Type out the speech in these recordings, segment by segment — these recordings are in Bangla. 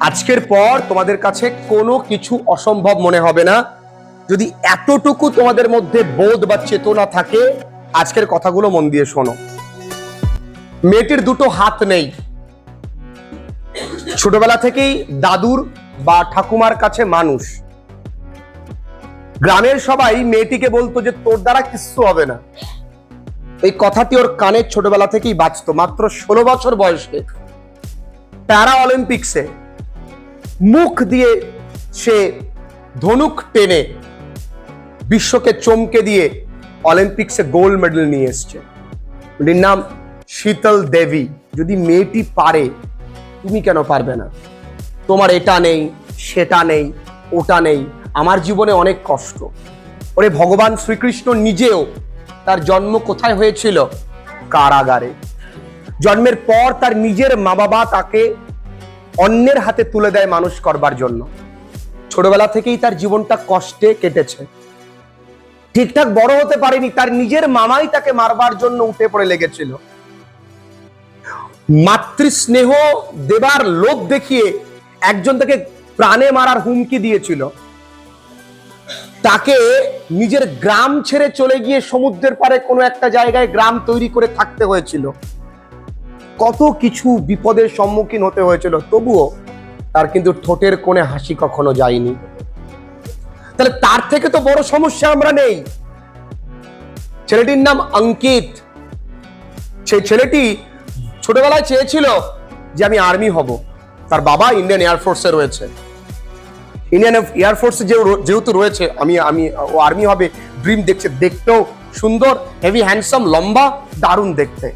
আজকের পর তোমাদের কাছে কোনো কিছু অসম্ভব মনে হবে না। যদি এতটুকু তোমাদের মধ্যে বোধ বা চেতনা থাকে, আজকের কথাগুলো মন দিয়ে শোনো। মেয়েটির দুটো হাত নেই। ছোটবেলা থেকেই দাদুর বা ঠাকুমার কাছে মানুষ। গ্রামের সবাই মেয়েটিকে বলতো যে, তোর দ্বারা কিচ্ছু হবে না। এই কথাটি ওর কানে ছোটবেলা থেকেই বাঁচতো মাত্র ষোলো বছর বয়সে। প্যারা অলিম্পিক্সে মুখ দিয়ে সে ধনুক টেনে বিশ্বকে চমকে দিয়ে অলিম্পিক্সে গোল্ড মেডেল নিয়ে এসছে। মেয়েটির নাম শীতল দেবী। যদি মেয়েটি পারে, তুমি কেন পারবে না? তোমার এটা নেই, সেটা নেই, ওটা নেই। আমার জীবনে অনেক কষ্ট। ওরে ভগবান শ্রীকৃষ্ণ নিজেও তার জন্ম কোথায় হয়েছিল? কারাগারে। জন্মের পর তার নিজের মা বাবা তাকে অন্যের হাতে তুলে দেয় মানুষ করবার জন্য। ছোটবেলা থেকেই তার জীবনটা কষ্টে কেটেছে। ঠিকঠাক বড় হতে পারেনি, তার নিজের মামাই তাকে মারবার জন্য উঠে পড়ে লেগেছিল। মাতৃস্নেহ দেবার লোভ দেখিয়ে একজন তাকে প্রাণে মারার হুমকি দিয়েছিল। তাকে নিজের গ্রাম ছেড়ে চলে গিয়ে সমুদ্রের পারে কোনো একটা জায়গায় গ্রাম তৈরি করে থাকতে হয়েছিল। কত কিছু বিপদের সম্মুখীন হতে হয়েছিল, তবুও তার কিন্তু ঠোঁটের কোণে হাসি কখনো যায়নি। তাহলে তার থেকে তো বড় সমস্যা আমরা নেই। ছেলেটির নাম অঙ্কিত। সেই ছেলেটি ছোটবেলায় চেয়েছিল যে আমি আর্মি হব। তার বাবা ইন্ডিয়ান এয়ারফোর্সে রয়েছে। ইন্ডিয়ান এয়ারফোর্সে যেহেতু রয়েছে, আমি আমি, ও আর্মি হবে, ড্রিম দেখছে, দেখতেও সুন্দর, হেভি, হ্যান্ডসাম, লম্বা, দারুণ দেখতে।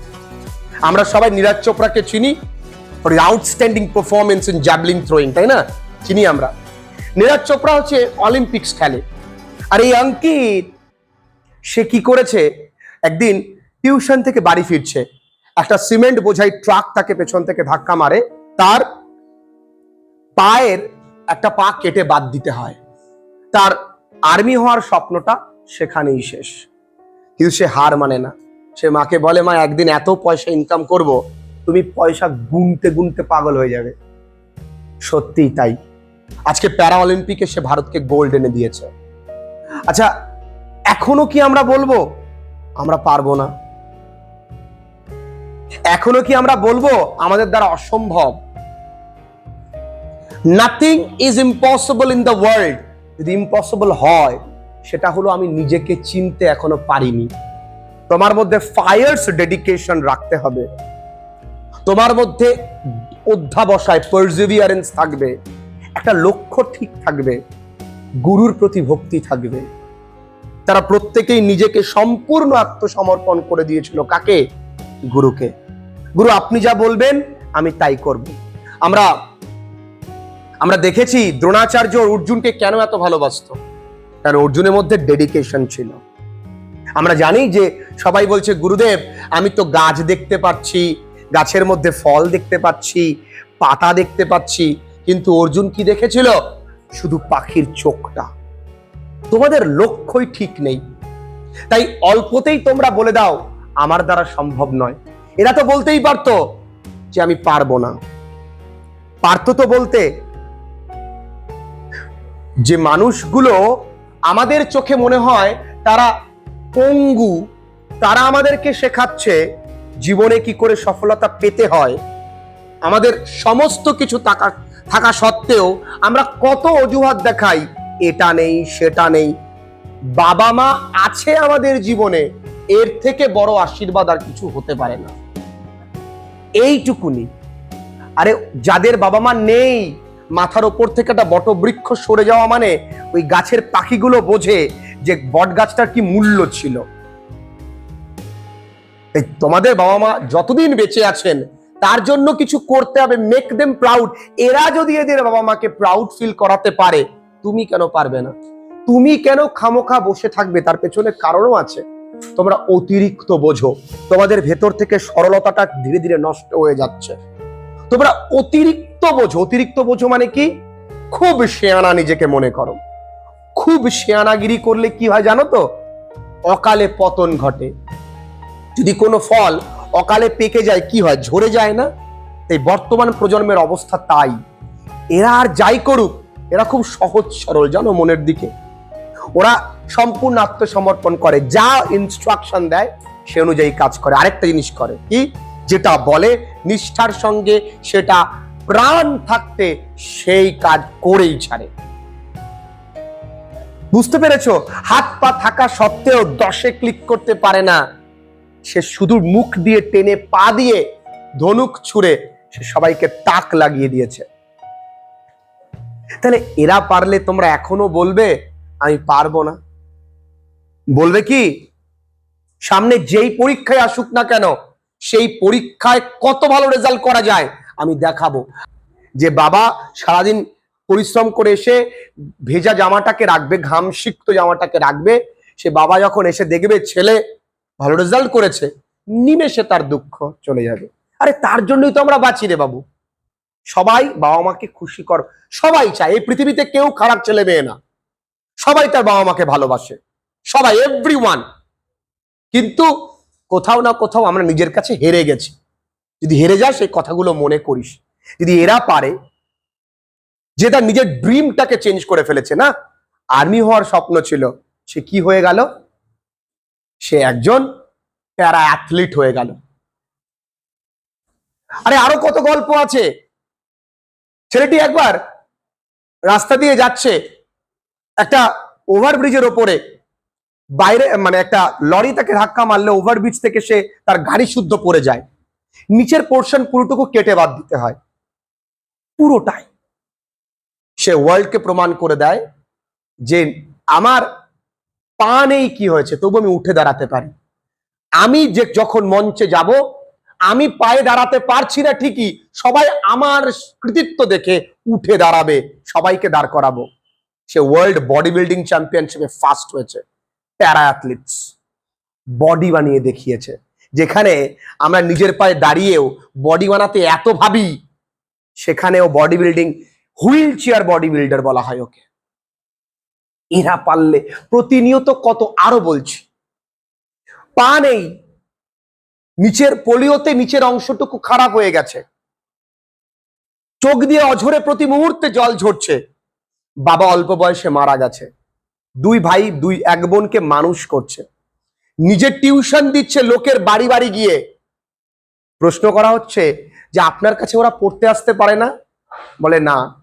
আমরা সবাই নীরাজ চোপড়াকে চিনি for outstanding performance in javelin throwing তাই না? চিনি আমরা। নীরাজ চোপড়া হচ্ছে অলিম্পিক্স খেলে। আর এই অঙ্কিত, সে কি করেছে? একদিন টিউশন থেকে বাড়ি ফিরছে। একটা সিমেন্ট বোঝাই ট্রাক তাকে পেছন থেকে ধাক্কা মারে। তার পায়ের একটা পা কেটে বাদ দিতে হয়। তার আর্মি হওয়ার স্বপ্নটা সেখানেই শেষ। কিন্তু সে হার মানে না। সে মাকে বলে, মা, একদিন এত পয়সা ইনকাম করব, তুমি পয়সা গুনতে গুনতে পাগল হয়ে যাবে। সত্যিই তাই। আজকে প্যারা অলিম্পিকে সে ভারতকে গোল্ড এনে দিয়েছে। আচ্ছা এখনও কি আমরা বলব? আমরা পারব না। এখনও কি আমরা বলব? আমাদের দ্বারা অসম্ভব। Nothing is impossible in the world যদি ইম্পসিবল হয়, সেটা হলো আমি নিজেকে চিনতে এখনও পারিনি। তোমার মধ্যে ফায়ার্স ডেডিকেশন রাখতে হবে। তোমার মধ্যে অধ্যাবসায় পারজিভিয়ারেন্স থাকবে। একটা লক্ষ্য ঠিক থাকবে। গুরুর প্রতি ভক্তি থাকবে। তারা প্রত্যেকেই নিজেকে সম্পূর্ণ আত্মসমর্পণ করে দিয়েছিল। কাকে? গুরুকে। গুরু, আপনি যা বলবেন, আমি তাই করব। আমরা আমরা দেখেছি দ্রোণাচার্য অর্জুনকে কেন এত ভালোবাসতো? কারণ অর্জুনের মধ্যে ডেডিকেশন ছিল। আমরা জানি যে সবাই বলছে, গুরুদেব, আমি তো গাছ দেখতে পাচ্ছি, গাছের মধ্যে ফল দেখতে পাচ্ছি, পাতা দেখতে পাচ্ছি, কিন্তু অর্জুন কি দেখেছিল? শুধু পাখির চোখটা। তোমাদের লক্ষ্যই ঠিক নেই। তাই অল্পতেই তোমরা বলে দাও, আমার দ্বারা সম্ভব নয়। এরা তো বলতেই পারতো যে আমি পারব না। পারতো তো বলতে যে মানুষগুলো আমাদের চোখে মনে হয় তারা পঙ্গু, তারা আমাদেরকে শেখাচ্ছে জীবনে কি করে সফলতা পেতে হয়। আমাদের সমস্ত কিছু থাকা থাকা সত্ত্বেও আমরা কত অজুহাত দেখাই, এটা নেই, সেটা নেই। বাবা মা আছে আমাদের জীবনে, এর থেকে বড় আশীর্বাদ আর কিছু হতে পারে না। এইটুকুনি। আরে যাদের বাবা মা নেই, মাথার ওপর থেকে একটা বটবৃক্ষ সরে যাওয়া মানে ওই গাছের পাখিগুলো বোঝে যে বট গাছটার কি মূল্য ছিল? এই তোমাদের বাবা মা যতদিন বেঁচে আছেন, তার জন্য কিছু করতে হবে মেক দেম প্রাউড এরা যদি এদের বাবা মাকে প্রাউড ফিল করাতে পারে, তুমি কেন পারবে না? তুমি কেন খামোখা বসে থাকবে? তার পেছনে কারণও আছে। তোমরা অতিরিক্ত বোঝো। তোমাদের ভেতর থেকে সরলতাটা ধীরে ধীরে নষ্ট হয়ে যাচ্ছে। তোমরা অতিরিক্ত বোঝো। অতিরিক্ত বোঝো মানে কি? খুব শেয়ানা নিজেকে মনে করো। খুব শেয়ানাগিরি করলে কি হয় জানো তো? অকালে পতন ঘটে। যদি কোনো ফল অকালে পেকে যায়, কি হয়? ঝরে যায় না? এই বর্তমান প্রজন্মের অবস্থা তাই। এরা আর যাই করুক, এরা খুব সহজ সরল, জানো মনের দিকে। ওরা সম্পূর্ণ আত্মসমর্পণ করে। যা ইনস্ট্রাকশন দেয়, সে অনুযায়ী কাজ করে। আরেকটা জিনিস করে কি? যেটা বলে, নিষ্ঠার সঙ্গে সেটা প্রাণ থাকতে সেই কাজ করেই ছাড়ে। বুঝতে পেরেছ? হাত পা থাকা সত্ত্বেও দশে ক্লিক করতে পারে না। সে শুধু মুখ দিয়ে টেনে পা দিয়ে ধনুক ছুঁড়ে সে সবাইকে তাক লাগিয়ে দিয়েছে। তাহলে এরা পারলে তোমরা এখনও বলবে, আমি পারব না বলবে কি? সামনে যেই পরীক্ষায় আসুক না কেন, সেই পরীক্ষায় কত ভালো রেজাল্ট করা যায়, আমি দেখাবো। যে বাবা সারাদিন পরিশ্রম করে এসে ভেজা জামাটাকে রাখবে, ঘাম সিক্ত জামাটাকে রাখবে। সে বাবা যখন এসে দেখবে ছেলে ভালো রেজাল্ট করেছে, নিমেষে তার দুঃখ চলে যাবে। আরে তার জন্যই তো আমরা বাঁচি রে বাবু। সবাই বাবা মাকে খুশি কর, সবাই চায়, এই পৃথিবীতে কেউ খারাপ ছেলে মেয়ে না। সবাই তার বাবা মাকে ভালোবাসে, সবাই এভরি কিন্তু কোথাও না কোথাও আমরা নিজের কাছে হেরে গেছি। যদি হেরে যাস সেই কথাগুলো মনে করিস। যদি এরা পারে যে তার নিজের ড্রিমটাকে চেঞ্জ করে ফেলেছে, না? আর্মি হওয়ার স্বপ্ন ছিল, সে কি হয়ে গেল? সে একজন প্যারা অ্যাথলিট হয়ে গেল। আরে আরও কত গল্প আছে। ছেলেটি একবার রাস্তা দিয়ে যাচ্ছে, একটা ওভারব্রিজের ওপরে। বাইরে মানে একটা লরি তাকে ধাক্কা মারলে ওভারব্রিজ থেকে সে তার গাড়ি শুদ্ধ পড়ে যায়। নিচের পোর্শন পুরোটুকু কেটে বাদ দিতে হয়। পুরোটাই। সে ওয়ার্ল্ডকে প্রমাণ করে দেয় যে আমার পা নেই কি হয়েছে, তবু আমি উঠে দাঁড়াতে পারি। আমি যে যখন মঞ্চে যাব, আমি পায়ে দাঁড়াতে পারছি না ঠিকই, সবাই আমার কৃতিত্ব দেখে উঠে দাঁড়াবে, সবাইকে দাঁড় করাবো। সে ওয়ার্ল্ড বডি বিল্ডিং চ্যাম্পিয়নশিপে ফার্স্ট হয়েছে প্যারা অ্যাথলিটস বডি বানিয়ে দেখিয়েছে, যেখানে আমরা নিজের পায়ে দাঁড়িয়েও বডি বানাতে এত ভাবি, সেখানেও body building wheel chair body builder বলা হয় ওকে। এরা পারলে প্রতিনিয়ত কত আরও বলছি। পা নেই। নিচের পোলিওতে নিচের অংশটুকু খারাপ হয়ে গেছে। চোখ দিয়ে অঝরে প্রতি মুহূর্তে জল ঝরছে। বাবা অল্প বয়সে মারা গেছে। দুই ভাই, দুই এক বোনকে মানুষ করছে। নিজের টিউশন দিচ্ছে লোকের বাড়ি বাড়ি গিয়ে। প্রশ্ন করা হচ্ছে যে আপনার কাছে ওরা পড়তে আসতে পারে না? বলে না।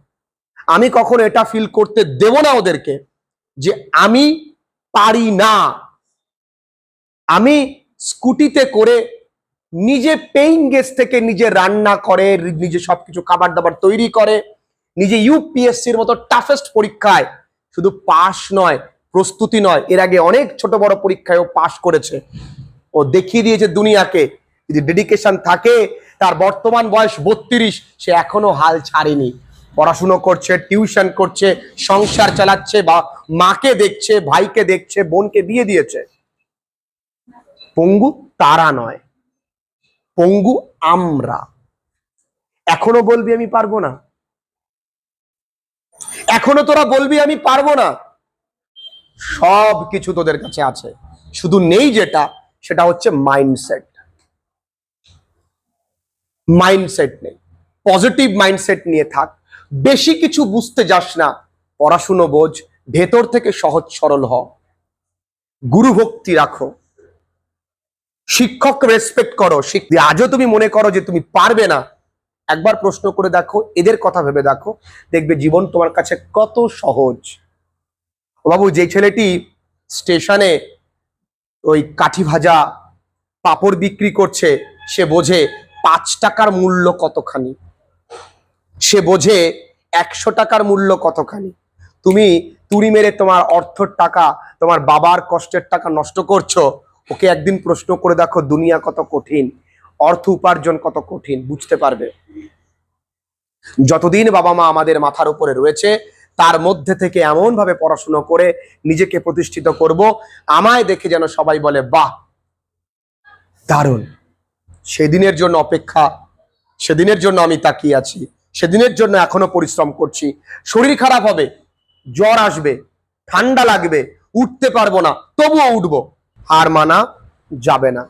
আমি কখনো এটা ফিল করতে দেব না ওদেরকে যে আমি পারি না। আমি স্কুটিতে করে নিজে পেইং গেস্ট থেকে নিজে রান্না করে, নিজে সবকিছু খাবার দাবার তৈরি করে, নিজে ইউপিএসসির মতো টাফেস্ট পরীক্ষায় শুধু পাশ নয়, প্রস্তুতি নয়, এর আগে অনেক ছোট বড় পরীক্ষায় ও পাশ করেছে। ও দেখিয়ে দিয়েছে দুনিয়াকে, যদি ডেডিকেশন থাকে, তার বর্তমান বয়স বত্রিশ, সে এখনও হাল ছাড়েনি। পড়াশুনো করছে, টিউশন করছে, সংসার চালাচ্ছে বা মাকে দেখছে, ভাইকে দেখছে, বোনকে বিয়ে দিয়েছে। পঙ্গু তারা নয়, পঙ্গু আমরা। এখনও বলবি আমি পারব না? এখনও তোরা বলবি আমি পারব না? সব কিছু তোদের কাছে আছে। শুধু নেই যেটা, সেটা হচ্ছে মাইন্ডসেট মাইন্ডসেট নেই। পজিটিভ মাইন্ডসেট নিয়ে থাক। বেশি কিছু বুঝতে যাস না। পড়াশুনো বোঝ, ভেতর থেকে সহজ সরল হ। গুরু ভক্তি রাখো। শিক্ষক রেসপেক্ট করো। আজও তুমি মনে করো যে তুমি পারবে না, একবার প্রশ্ন করে দেখো, এদের কথা ভেবে দেখো, দেখবে জীবন তোমার কাছে কত সহজ। বাবু, যে ছেলেটি স্টেশনে ওই কাঠি ভাজা পাপড় বিক্রি করছে, সে বোঝে পাঁচ টাকার মূল্য কতখানি। সে বোঝে একশো টাকার মূল্য কতখানি। তুমি তুড়ি মেরে তোমার অর্থর টাকা, তোমার বাবার কষ্টের টাকা নষ্ট করছ, ওকে একদিন প্রশ্ন করে দেখো দুনিয়া কত কঠিন, অর্থ উপার্জন কত কঠিন, বুঝতে পারবে? যতদিন বাবা মা আমাদের মাথার উপরে রয়েছে, তার মধ্যে থেকে এমন ভাবে পড়াশুনো করে নিজেকে প্রতিষ্ঠিত করব, আমায় দেখে যেন সবাই বলে, বাহ, দারুণ। সেদিনের জন্য অপেক্ষা, সেদিনের জন্য আমি তাকিয়ে আছি। সেদিনের জন্য এখনও পরিশ্রম করছি। শরীর খারাপ হবে, জ্বর আসবে, ঠান্ডা লাগবে, উঠতে পারব না, তবুও উঠবো। হার মানা যাবে না।